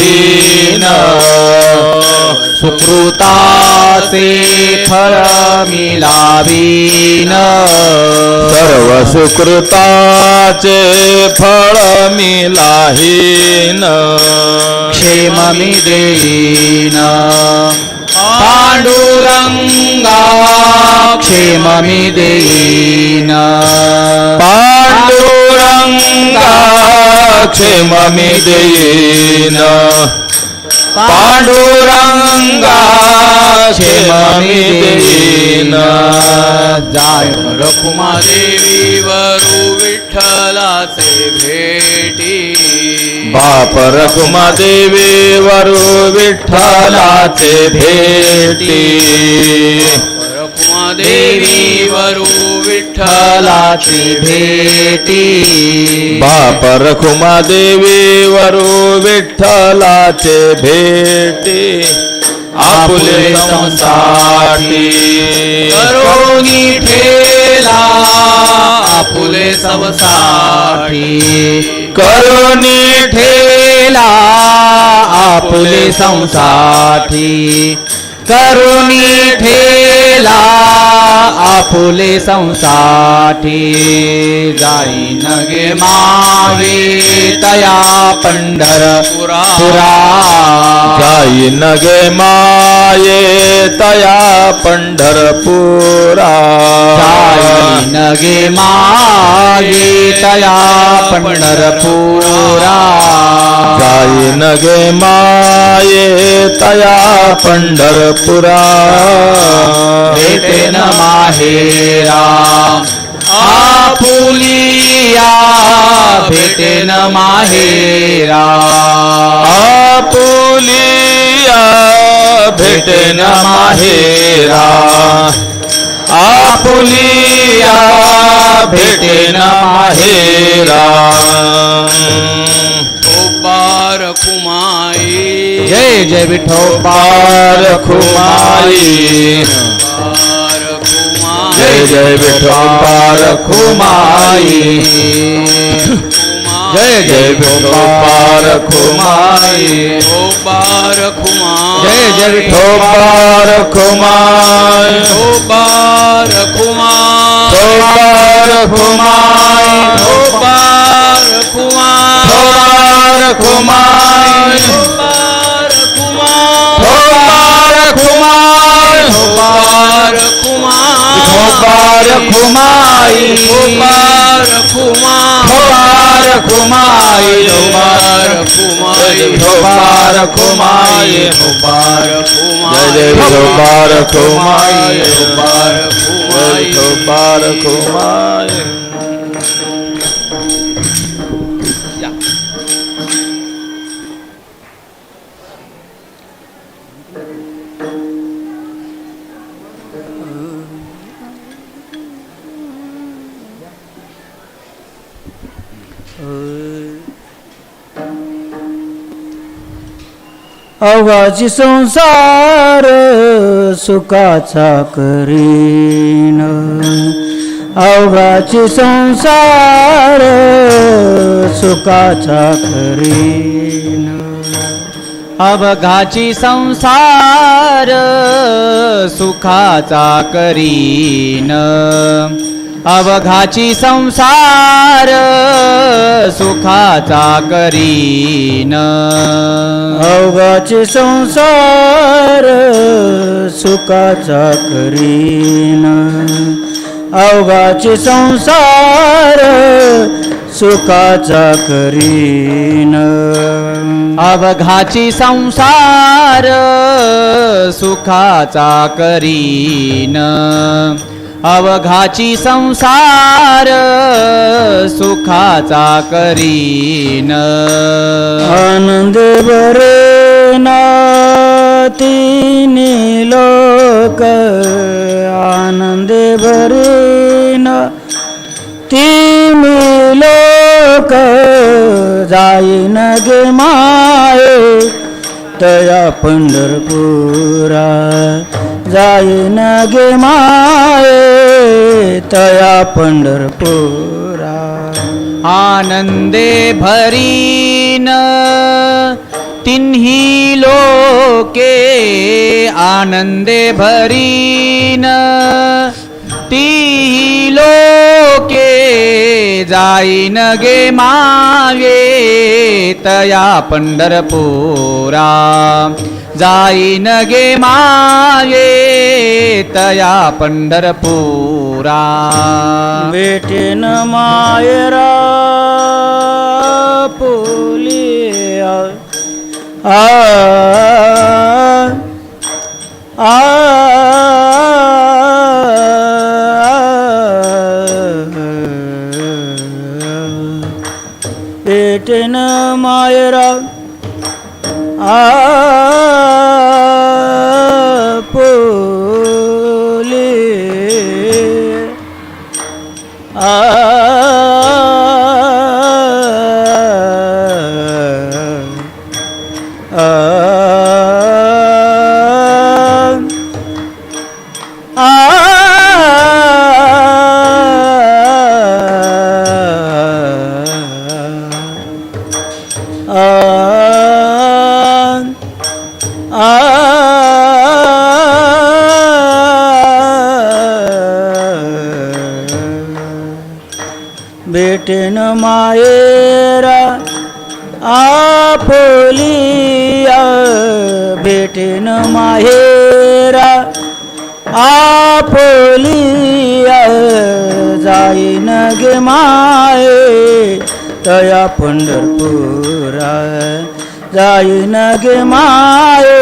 मिलाहीन सुकृताचे फळ मिलावीन. सर्व सुकृताचे फळ मिलाहीन. क्षेम मी देईन. पांडुरंगा क्षेम मी देईन. क्षेममि देयेन पाण्डुरङ्गा क्षेममि देयेन जाय रखुमादेवी वरु विठ्ठलाचे भेटी। बाप रखुमादेवी वरु विठ्ठलाचे भेटी। रखुमादेवी विठ्ठलाचे भेटी. बाप रखुमादेवी वरु विठ्ठलाचे भेटी. आपुले संसाठी करोनी ठेला. आपुले सबसाठी करुणी ठेला. आपुले संसाठी करुणी ठेला आपुले संसाठी जाईन गे मागे तया पंढरपुरा. जाईन गे माये तया पंढरपुरा. जाईन गे मागे तया पंढरपुरा. गे माये तया पंढरपुरा. भेटेन माहेरा आपुलिया भेटेन माहेरा आपुलिया भेटेन माहेरा आपुलिया भेटेन माहेरा पार कुमाई जय जय बिठो पार कुमाई पार कुमाई जय जय बिठो पार कुमाई जय जय बिठो पार कुमाई ओ पार कुमार जय जय बिठो पार कुमार ओ पार कुमार ओ पार Kumar Kumar. Kumar Kumar. Kumar Kumar Kumar Kumar. Kumar Kumar Kumar. Kumar Mubarak Humaye Mubarak Humaye Mubarak Humaye Mubarak Humaye Mubarak Humaye अवाची संसार सुखाचा करीन. अवघाची संसार सुखाचा करीन. अवघाची संसार सुखाचा करीन. अवघाची संसार सुखाचा करीन. अवघाची संसार सुखाचा करीन. अवघाची संसार सुखाचा करीन. अवघाची संसार सुखाचा करीन. अवघाची संसार सुखाचा करीन. आनंद बरे लोक आनंद बरे ती लोक जाईन गे माये तया पंढरपुरा जाईन गे माये तया पंढरपुरा. आनंदे भरीन तिन्ही लोके आनंदे भरीन ती लोके जाईन गे माये तया पंढरपुरा. जाईन गे माये तया पंढरपुरा. भेटेन मायरा पोलिया आ आ भेटेन मायरा आ भेटेन मायेरा आपोलिया भेटेन माहेरा आपोलिया जाईन गे माये तया पंढरपुरा जाईन गे माये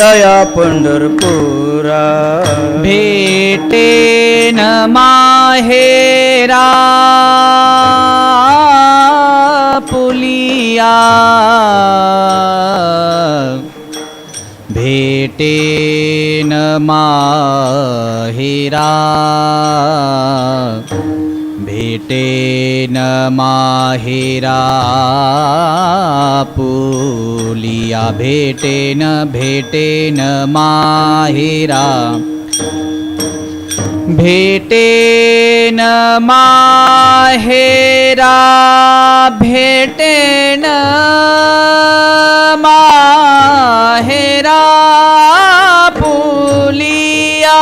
तया पंढरपुरा भेटेन हेरा पुलिया। भेटे न माहेरा भेटे न माहेरा पुलिया। भेटे न भेटे न माहेरा भेटेन माहेरा भेटेन माहेरा पुलिया।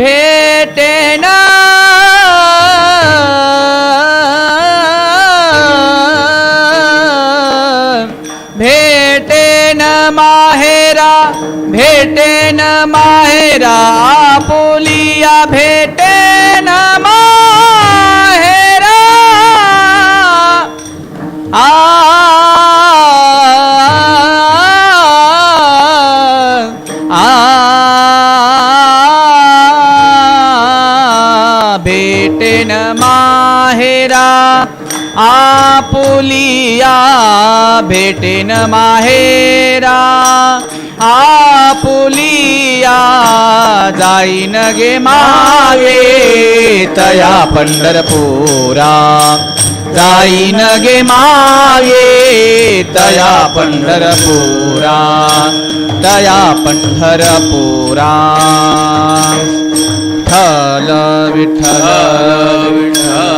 भेटेन भेटेन माहेरा भेटेन माहेरा आपुलिया भेटेन माहेरा. आ आपुलिया भेटेन माहेरा आपुलिया जाईन गे मागे तया पंढरपुरा. जाईन गे मागे तया पंढरपुरा. तया पंढरपुरा. ठल विठल विठल